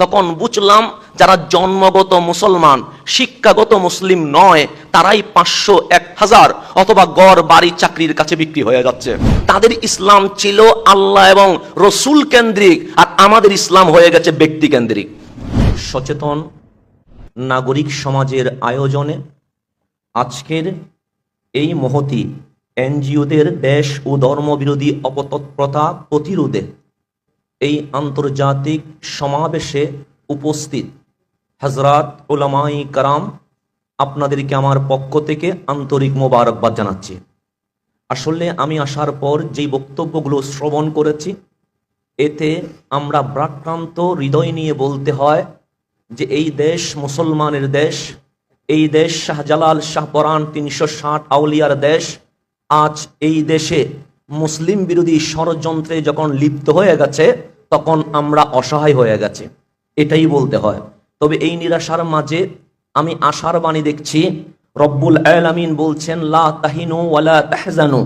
তখন বুঝলাম যারা জন্মগত মুসলমান, শিক্ষাগত মুসলিম নয়, তারাই পাঁচশো এক হাজার অথবা গড় বাড়ি চাকরির কাছে বিক্রি হয়ে যাচ্ছে। তাদের ইসলাম ছিল আল্লাহ এবং রসুল কেন্দ্রিক আর আমাদের ইসলাম হয়ে গেছে ব্যক্তি কেন্দ্রিক। সচেতন নাগরিক সমাজের আয়োজনে আজকের এই মহতি এনজিওদের দেশ ও ধর্মবিরোধী অপতৎপ্রতা প্রতিরোধে এই আন্তর্জাতিক সমাবেশে উপস্থিত হজরত ওলামাই কারাম আপনাদেরকে আমার পক্ষ থেকে আন্তরিক মোবারকবাদ জানাচ্ছি। আসলে আমি আসার পর যেই বক্তব্যগুলো শ্রবণ করেছি, এতে আমরা ব্রাক্রান্ত হৃদয় নিয়ে বলতে হয় যে এই দেশ মুসলমানের দেশ, এই দেশ শাহজালাল শাহপরান তিনশো ষাট আউলিয়ার দেশ, আজ এই দেশে মুসলিম বিরোধী ষড়যন্ত্রে যখন লিপ্ত হয়ে গেছে, তখন আমরা অসহায় হয়ে গেছে। এটাই বলতে হয়। তবে এই নিরাশার মাঝে আমি আশার বাণী দেখছি, রব্বুল আলামিন বলছেন, লা তাহিনু ওয়ালা তাহজানু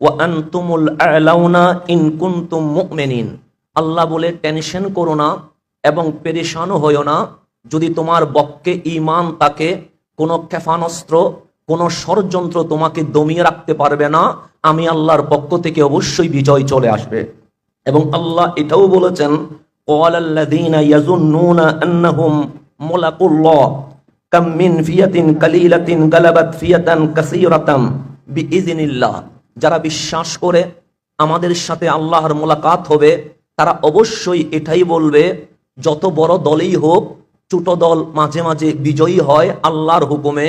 ওয়া আনতুমুল আলাউনা ইন কুনতুম মুমিনিন। আল্লাহ বলে, টেনশন করো না এবং পেরেশানও হইও না। যদি তোমার বক্ষে ঈমান তাকে কোনো ক্ষেফানস্ত্র কোনো ষড়যন্ত্র তোমাকে দমিয়ে রাখতে পারবে না, আমি আল্লাহর পক্ষ থেকে অবশ্যই বিজয় চলে আসবে। এবং আল্লাহ এটাও বলেছেন যারা বিশ্বাস করে আমাদের সাথে আল্লাহর মোলাকাত হবে, তারা অবশ্যই এটাই বলবে, যত বড় দলই হোক, ছোট দল মাঝে মাঝে বিজয়ী হয় আল্লাহর হুকুমে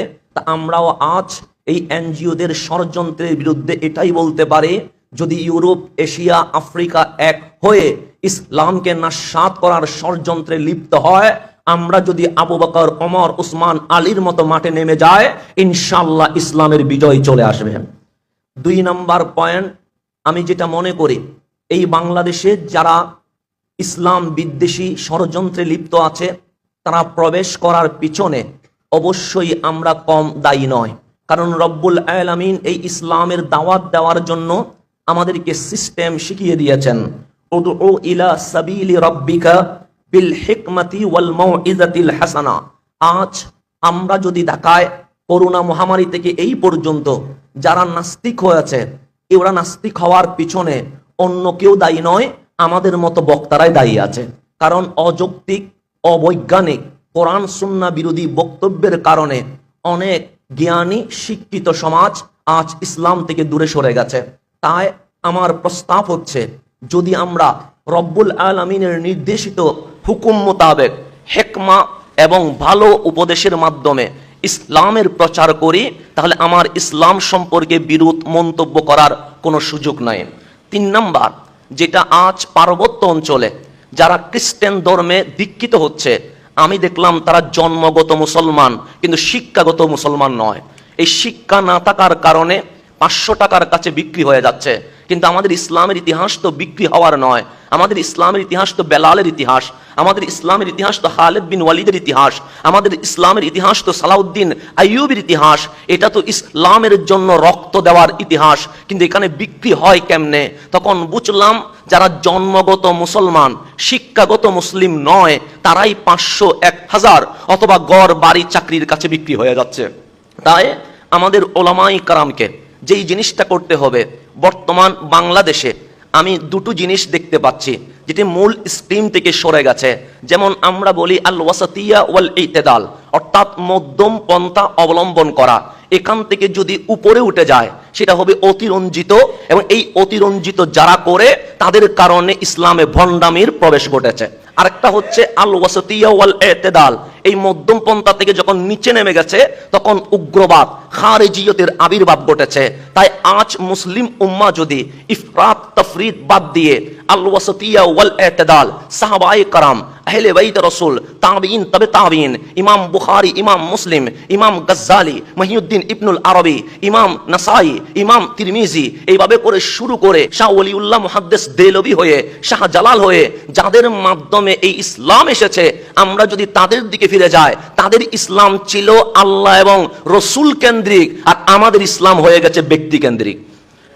আমরাও আজ এই এনজিওদের ষড়যন্ত্রের বিরুদ্ধে এটাই বলতে পারি, যদি ইউরোপ, এশিয়া, আফ্রিকা এক হয়ে ইসলামকে নাশাত করার ষড়যন্ত্রে লিপ্ত হয়, আমরা যদি আবু বকর, ওমর, উসমান, আলীর মতো মাঠে নেমে যায় ইনশাল্লাহ ইসলামের বিজয় চলে আসবে। দুই নাম্বার পয়েন্ট, আমি যেটা মনে করি, এই বাংলাদেশে যারা ইসলাম বিদ্বেষী ষড়যন্ত্রে লিপ্ত আছে, তারা প্রবেশ করার পিছনে অবশ্যই আমরা কম দায়ী নয়। কারণ রব্বুল আলামিন এই ইসলামের দাওয়াত দেওয়ার জন্য আমাদেরকে সিস্টেম শিখিয়ে দিয়েছেন। উদউ ইলা সাবিলি রব্বিকা বিল হিকমাতি ওয়াল হাসানা। আজ আমরা যদি দেখায় করোনা মহামারী থেকে এই পর্যন্ত যারা নাস্তিক হয়েছে এরা নাস্তিক হওয়ার পিছনে অন্য কেউ দায়ী নয়, আমাদের মতো বক্তারাই দায়ী আছে। কারণ অযৌক্তিক, অবৈজ্ঞানিক কোরআন সুন্না বিরোধী বক্তব্যের কারণে অনেক জ্ঞানী শিক্ষিত সমাজ আজ ইসলাম থেকে দূরে সরে গেছে। তাই আমার প্রস্তাব হচ্ছে, যদি আমরা রব্বুল আলমিনের নির্দেশিত হুকুম মোতাবেক হেকমা এবং ভালো উপদেশের মাধ্যমে ইসলামের প্রচার করি, তাহলে আমার ইসলাম সম্পর্কে বিরোধ মন্তব্য করার কোনো সুযোগ নাই। তিন নাম্বার, যেটা আজ পার্বত্য অঞ্চলে যারা খ্রিস্টান ধর্মে দীক্ষিত হচ্ছে আমি দেখলাম তারা জন্মগত মুসলমান, কিন্তু শিক্ষাগত মুসলমান নয়। এই শিক্ষা না থাকার কারণে পাঁচশো টাকার কাছে বিক্রি হয়ে যাচ্ছে। কিন্তু আমাদের ইসলামের ইতিহাস তো বিক্রি হওয়ার নয়। আমাদের ইসলামের ইতিহাস তো বেলালের ইতিহাস। আমাদের ইসলামের ইতিহাস তো খালেদ বিন ওয়ালিদের ইতিহাস, আমাদের ইসলামের ইতিহাস তো সালাউদ্দিন আইয়ুবের ইতিহাস, এটা তো ইসলামের জন্য রক্ত দেওয়ার ইতিহাস, কিন্তু এখানে বিক্রি হয় কেমনে? তখন বুঝলাম যারা জন্মগত মুসলমান, শিক্ষাগত মুসলিম নয়, তারাই পাঁচশো এক হাজার অথবা গড় বাড়ি চাকরির কাছে বিক্রি হয়ে যাচ্ছে। তাই আমাদের ওলামাই কারামকে যেই জিনিসটা করতে হবে, বর্তমান বাংলাদেশে আমি দুটো জিনিস দেখতে পাচ্ছি। যেটি মূল স্ট্রিম থেকে সরে গেছে। যেমন আমরা বলি আল ওয়াসাতিয়া ওয়াল ইতেদাল অর্থাৎ মধ্যম পন্থা অবলম্বন করা। এখান থেকে যদি উপরে উঠে যায়, সেটা হবে অতিরঞ্জিত এবং এই অতিরঞ্জিত যারা করে, তাদের কারণে ইসলামে ভণ্ডামির প্রবেশ ঘটেছে। আরেকটা হচ্ছে আল ওয়াসাতিয়া ওয়াল এতেদাল এই মধ্যম পন্থা থেকে যখন নিচে নেমে গেছে, তখন উগ্রবাদ, খারেজিয়তের আবির্ভাব ঘটেছে। তাই আজ মুসলিম উম্মা যদি ইফরাত, তফরিদ বাদ দিয়ে আল ওয়াসতিয়া ওয়াল এতেদাল সাহাবায়ে কারাম আহলে বাইত রসুল তাবিন তবে তাবিন ইমাম বুখারি, ইমাম মুসলিম, ইমাম গজ্জালি, মহিউদ্দিন ইবনুল আরবি, ইমাম নাসাই, ইমাম তিরমিজি, এইভাবে করে শুরু করে শাহ ওলিউল্লাহ মুহাদ্দেস দেলবি হয়ে, শাহ জালাল হয়ে যাদের মাধ্যমে এই ইসলাম এসেছে, আমরা যদি তাদের দিকে ফিরে যাই, তাদের ইসলাম ছিল আল্লাহ এবং রসুল কেন্দ্রিক আর আমাদের ইসলাম হয়ে গেছে ব্যক্তি কেন্দ্রিক।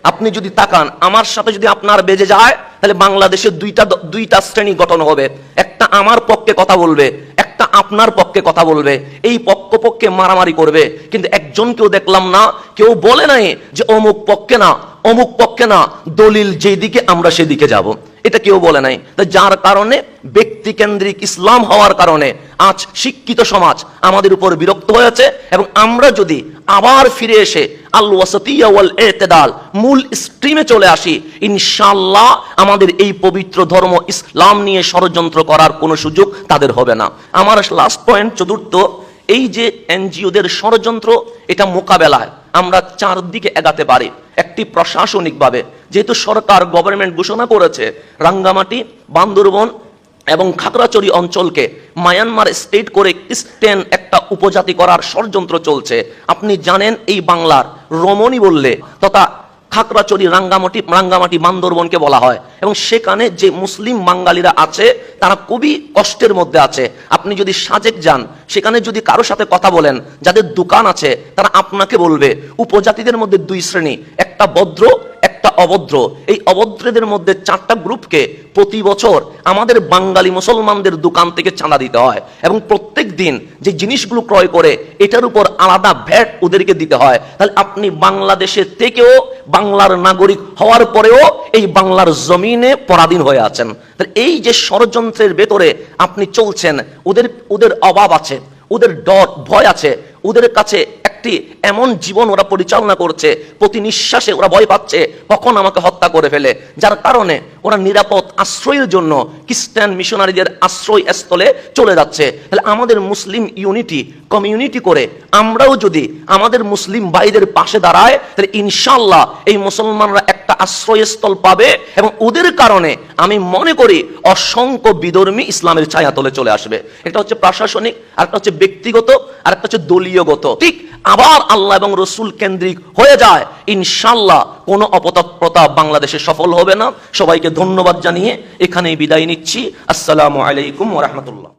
আপনি যদি তাকান, আমার সাথে যদি আপনার বেজে যায় তাহলে বাংলাদেশে দুইটা দুইটা শ্রেণি গঠন হবে। একটা আমার পক্ষে কথা বলবে, একটা আপনার পক্ষে কথা বলবে। এই পক্ষ পক্ষে মারামারি করবে। কিন্তু একজন কেউ দেখলাম না, কেউ বলে নাই যে অমুক পক্ষে না, অমুক পক্ষে না, দলিল যেদিকে আমরা সেদিকে যাব। এটা কেউ বলে নাই। যার কারণে ব্যক্তি কেন্দ্রিক ইসলাম হওয়ার কারণে আজ শিক্ষিত সমাজ আমাদের উপর বিরক্ত হয়েছে এবং আমরা যদি আবার ফিরে এসে আল ওয়াসাতিয়া ওয়াল এতেদাল মূল স্ট্রিমে চলে আসি। ইনশাআল্লাহ আমাদের এই পবিত্র ধর্ম ইসলাম নিয়ে ষড়যন্ত্র করার কোনো সুযোগ তাদের হবে না। আমার লাস্ট পয়েন্ট চতুর্থ, এই যে এনজিওদের ষড়যন্ত্র, এটা মোকাবেলায় আমরা চারদিকে এগাতে পারি, একটি প্রশাসনিকভাবে। যেহেতু সরকার গভর্নমেন্ট ঘোষণা করেছে, রাঙ্গামাটি, বান্দরবন এবং খাগড়াছড়ি অঞ্চলকে মায়ানমার স্টেট করে স্টেন একটা উপজাতি করার ষড়যন্ত্র চলছে। আপনি জানেন এই বাংলার রমণী বললে তথা খাগড়াছড়ি রাঙ্গামাটি রাঙ্গামাটি বান্দরবনকে বলা হয়। এবং সেখানে যে মুসলিম বাঙালিরা আছে, তারা খুবই কষ্টের মধ্যে আছে। আপনি যদি সাজেক যান, সেখানে যদি কারও সাথে কথা বলেন, যাদের দোকান আছে, তারা আপনাকে বলবে, উপজাতিদের মধ্যে দুই শ্রেণি, একটা ভদ্র একটা অভদ্র। এই অভদ্রদের মধ্যে চারটা গ্রুপকে প্রতি বছর আমাদের বাঙালি মুসলমানদের দোকান থেকে চাঁদা দিতে হয় এবং প্রত্যেক দিন যে জিনিসগুলো ক্রয় করে, এটার উপর আলাদা ভ্যাট ওদেরকে দিতে হয়। তাহলে আপনি বাংলাদেশে থেকেও বাংলার নাগরিক হওয়ার পরেও এই বাংলার জমিনে পরাধীন হয়ে আছেন। তাহলে এই যে ষড়যন্ত্রের ভেতরে আপনি চলছেন, ওদের ওদের অভাব আছে, ওদের ডর, ভয় আছে, ওদের কাছে একটি এমন জীবন ওরা পরিচালনা করছে প্রতি নিঃশ্বাসে ওরা ভয় পাচ্ছে। কখন আমাকে হত্যা করে ফেলে? যার কারণে ওরা নিরাপদ আশ্রয়ের জন্য খ্রিস্টান মিশনারিদের আশ্রয় স্থলে চলে যাচ্ছে। তাহলে আমাদের মুসলিম ইউনিটি, কমিউনিটি করে আমরাও যদি আমাদের মুসলিম ভাইদের পাশে দাঁড়ায়, তাহলে ইনশাল্লাহ এই মুসলমানরা একটা আশ্রয়স্থল পাবে এবং ওদের কারণে আমি মনে করি অসংখ্য বিধর্মী ইসলামের ছায়াতলে চলে আসবে। এটা হচ্ছে প্রশাসনিক আর একটা হচ্ছে ব্যক্তিগত আর একটা হচ্ছে দলীয়গত। ঠিক আবার আল্লাহ এবং রসুল কেন্দ্রিক হয়ে যায় ইনশাল্লাহ কোনো অপতৎপ্রতা বাংলাদেশে সফল হবে না। সবাইকে ধন্যবাদ জানিয়ে এখানেই বিদায় নিচ্ছি। আসসালামু আলাইকুম ওরহমতুল্লাহ